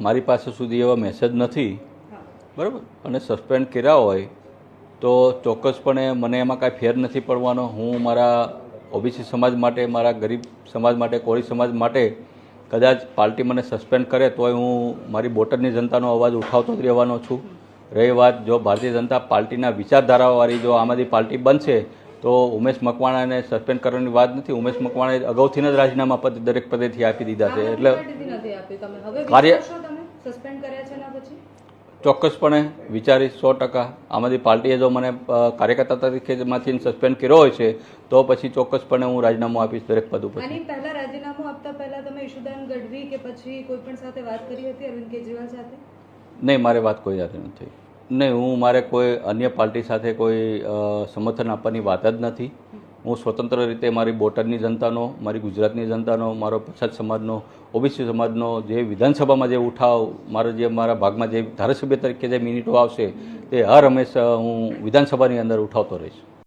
મારી પાસે સુધી એવા મેસેજ નથી. બરાબર? અને સસ્પેન્ડ કર્યા હોય તો ચોક્કસપણે મને એમાં કાંઈ ફેર નથી પડવાનો. હું મારા ઓબીસી સમાજ માટે મારા ગરીબ સમાજ માટે કોળી સમાજ માટે કદાચ પાર્ટી મને સસ્પેન્ડ કરે તોય હું મારી બોટરની જનતાનો અવાજ ઉઠાવતો જ રહેવાનો છું. રહી વાત જો ભારતીય જનતા પાર્ટીના વિચારધારાવાળી જો આમ આદમી પાર્ટી બનશે તો ઉમેશ મકવાણાને સસ્પેન્ડ કરવાની વાત નથી. ઉમેશ મકવાણાએ અગાઉથી જ રાજીનામા પદ દરેક પદેથી આપી દીધા છે. એટલે નથી આપી. તમે હવે કાર્ય- સસ્પેન્ડ કર્યા છે પછી? ચોક્કસપણે વિચારીશ સો ટકા. આમાંથી પાર્ટીએ જો મને કાર્યકર્તા કાર્યકર્તા તરીકેમાંથી સસ્પેન્ડ કર્યો હોય છે તો પછી ચોક્કસપણે હું રાજીનામું આપીશ દરેક પદ ઉપર આની પહેલા રાજીનામું આપતા પહેલા તમે ઈશુદાન ગઢવી કે પછી કોઈ પણ સાથે વાત કરી હતી અરવિંદ કેજરીવાલ સાથે? નહીં મારે વાત કોઈ સાથે નથી નહીં હું મારે કોઈ અન્ય પાર્ટી સાથે કોઈ સમર્થન આપવાની વાત જ નથી. હું સ્વતંત્ર રીતે મારી બોટાદની જનતાનો, મારી ગુજરાતની જનતાનો, મારો પછાત સમાજનો, ઓબીસી સમાજનો જે વિધાનસભામાં જે ઉઠાવ, મારો જે મારા ભાગમાં જે ધારાસભ્ય તરીકે જે મિનિટો આવશે, તે હર હંમેશા હું વિધાનસભાની અંદર ઉઠાવતો રહીશ.